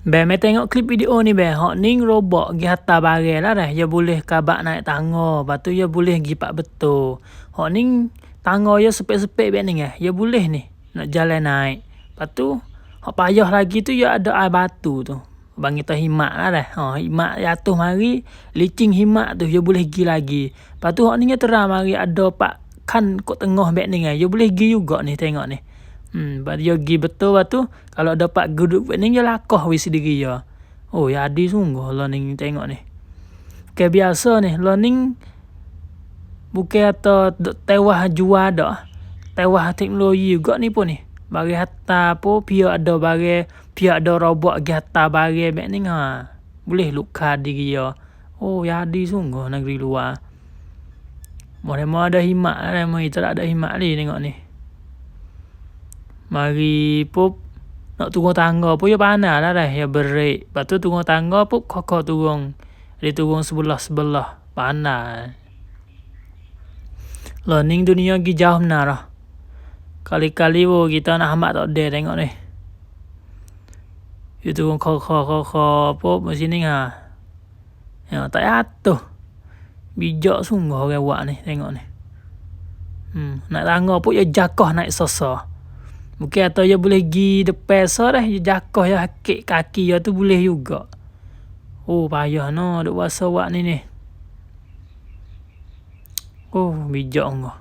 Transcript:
Be, mai tengok klip video ni be. Hak ni robot gi hantar barang lah dah. Ya boleh kabak naik tangga. Lepas tu ya boleh gi pak betul. Hak ni tangga ya sepek-sepek be ni eh. Ya boleh ni. Nak jalan naik. Lepas tu hak payah lagi tu ya ada air batu tu. Bang kita himak lah dah. Ha, himak jatuh mari. Licing himak tu. Ya boleh gi lagi. Lepas tu hak ni ya terang mari ada pak kan kot tengah be ni eh. Ya boleh gi juga ni tengok ni. Hmm, dia pergi betul lepas tu. Kalau dapat geduk ni, dia lakoh wis sendiri ya. Oh, ya adi sungguh learning tengok ni. Bukan biasa ni. Learning bukan atau tewah jual dah. Tewah teknologi juga ni pun ni. Bagi hatta apa, pihak ada bagi, pihak ada robot gi hatta bagi mek ni ha. Boleh luka diri ya. Oh, ya adi sungguh negeri luar. Mana ada himak lah. Mana ada himak ni tengok ni. Mari pup nak turun tangga pun ya pandai lah dah. Ya break. Lepas tu turun tangga pun kokok turun. Dia turun sebelah-sebelah. Pandai. Learning dunia gi jauh benar lah. Kali-kali wo kita nak hamak tak ada tengok ni. Dia turun kokok-kokok pup macam ni ha. Ya tak jatuh. Bijak sungguh orang buat ni. Tengok ni. Hmm, naik tangga pun ya jakoh naik sosok. Mungkin atau dia boleh pergi depan so dah. Dia jakoh ya hakik kaki dia tu boleh juga. Oh payah no. Duk buat ni ni. Oh bijak enggak.